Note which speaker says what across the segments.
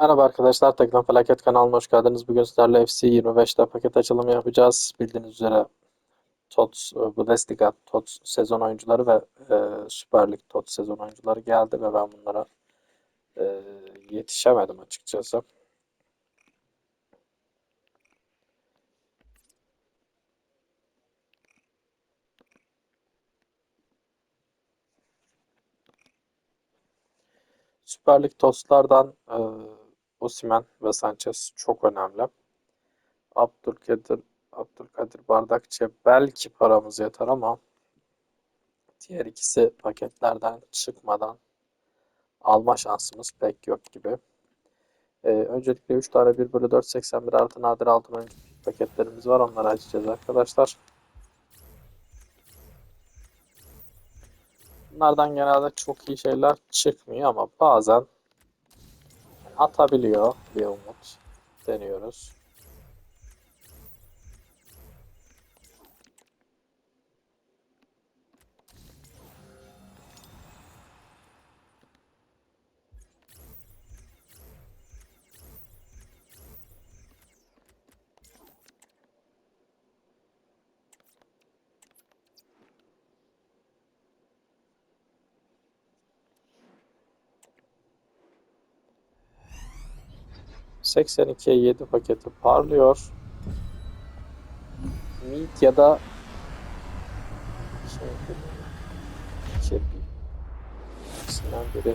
Speaker 1: Merhaba arkadaşlar, Tekno Felaket kanalına hoş geldiniz. Bugün sizlerle FC 25'te paket açılımı yapacağız. Bildiğiniz üzere TOTS, e, Bundesliga TOTS sezon oyuncuları ve e, Süper Lig TOTS sezon oyuncuları geldi ve ben bunlara e, yetişemedim açıkçası. Süper Lig TOTS'lardan e, Osimhen ve Sanchez çok önemli. Abdülkadir, Abdülkadir Bardakçı'ya belki paramız yeter ama diğer ikisi paketlerden çıkmadan alma şansımız pek yok gibi. Ee, öncelikle 3 tane 1 bölü 4 81 artı nadir altın paketlerimiz var. Onları açacağız arkadaşlar. Bunlardan genelde çok iyi şeyler çıkmıyor ama bazen atabiliyor bir umut. Deniyoruz. ...82'ye 7 paketi parlıyor. Meat ya da... Şey. İkisinden biri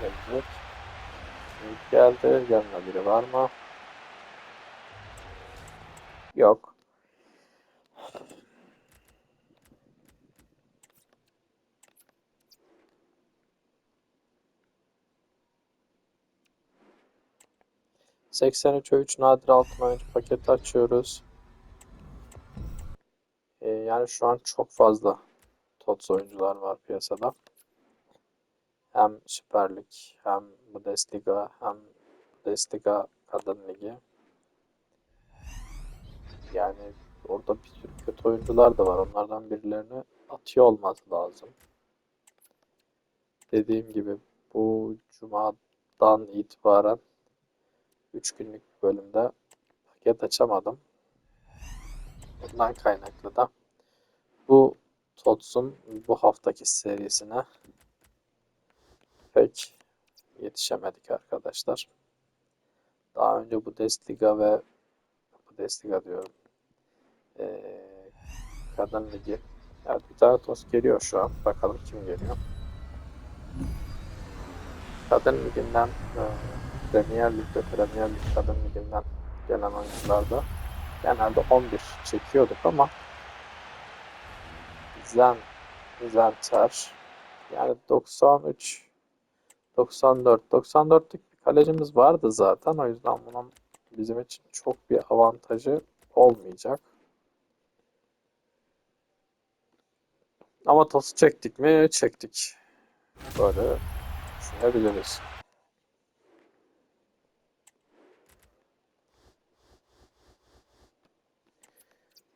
Speaker 1: gelecek. Meat geldi. Yanına biri var mı? Yok. ...83'e 3 nadir altın oyuncu paketi açıyoruz. Ee, yani şu an çok fazla TOTS oyuncular var piyasada. Hem Süper Lig, hem Bundesliga, hem Bundesliga Kadın Ligi. Yani orada bir sürü kötü oyuncular da var. Onlardan birilerini atıyor olması lazım. Dediğim gibi bu cumadan itibaren 3 günlük bölümde paket açamadım. Bundan kaynaklı da bu TOTS'un bu haftaki serisine pek yetişemedik arkadaşlar. Daha önce bu Desliga ve bu Desliga diyorum. Ee, Kadın Ligi. Evet bir tane TOTS geliyor şu an. Bakalım kim geliyor. Kadın Ligi'nden e, Premier Lig'de Premier Lig Kadın Ligi'nden gelen oyuncularda genelde 11 çekiyorduk ama Zen, Zenter yani 93 94 94'lük bir kalecimiz vardı zaten o yüzden bunun bizim için çok bir avantajı olmayacak. Ama tosu çektik mi? Çektik. Böyle düşünebiliriz.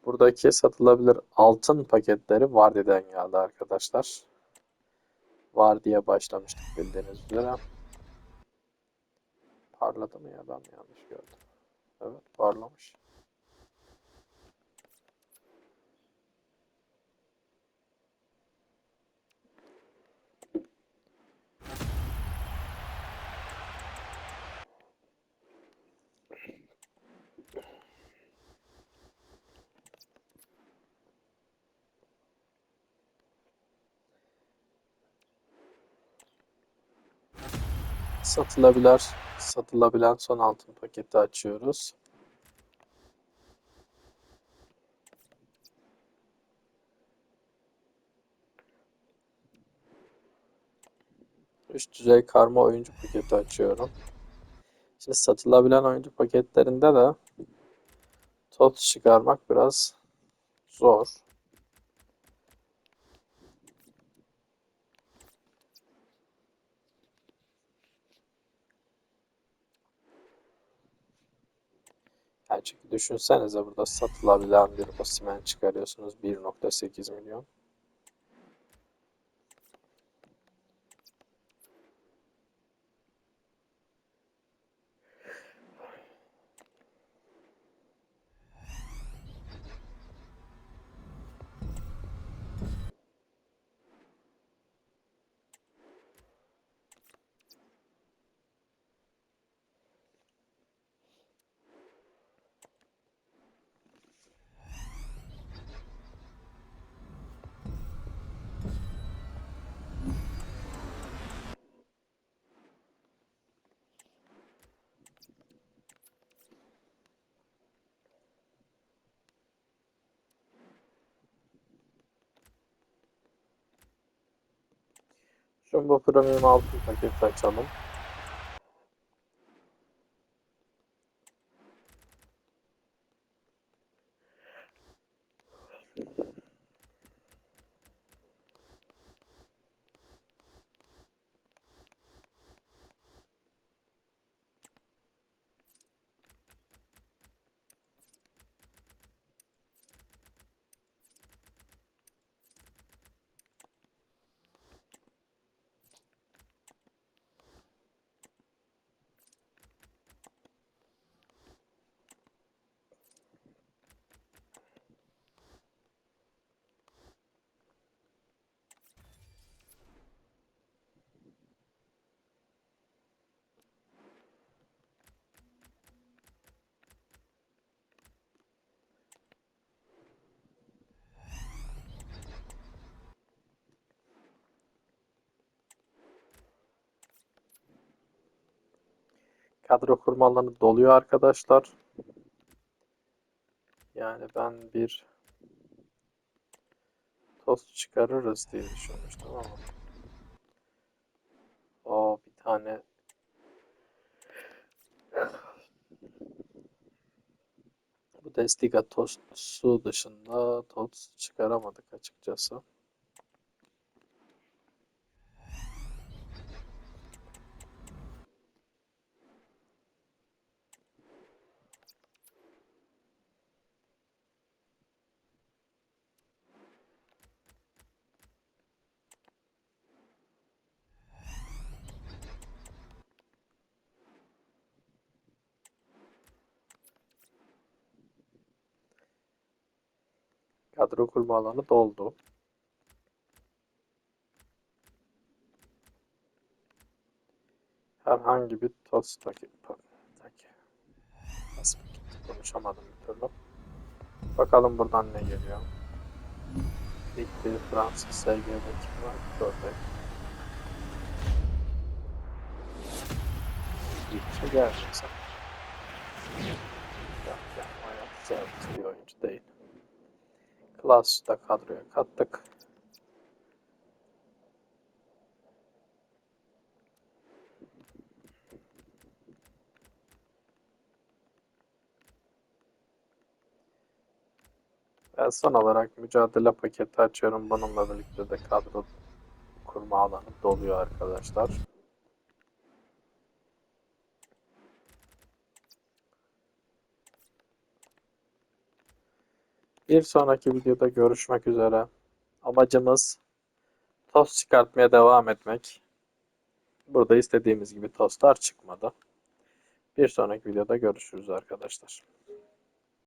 Speaker 1: Buradaki satılabilir altın paketleri Vardy'den geldi arkadaşlar. Vardy'ye başlamıştık bildiğiniz üzere. Parladı mı ya ben yanlış gördüm? Evet parlamış. Satılabilen, satılabilen son altın paketi açıyoruz. Üst düzey karma oyuncu paketi açıyorum. Şimdi satılabilen oyuncu paketlerinde de tot çıkarmak biraz zor. Yani çünkü düşünsenize burada satılabilen bir Osimhen çıkarıyorsunuz 1.8 milyon. Jumbo Premium altın paketi açalım. Kadro kurma alanı doluyor arkadaşlar. Yani ben bir tost çıkarırız diye düşünmüştüm ama. O bir tane bu Destiga tostu dışında tost çıkaramadık açıkçası. Kadro kurma alanı doldu. Herhangi bir paket, paket. Nasıl? Konuşamadım bir türlü. Bakalım buradan ne geliyor. İlk bir Fransız SG'de kim var? Gördük. İlk şey gerçekten. Yok yapma yapacağım bir oyuncu değil. Class da kadroya kattık. Ben son olarak mücadele paketi açıyorum. Bununla birlikte de kadro kurma alanı doluyor arkadaşlar. Bir sonraki videoda görüşmek üzere. Amacımız tost çıkartmaya devam etmek. Burada istediğimiz gibi tostlar çıkmadı. Bir sonraki videoda görüşürüz arkadaşlar.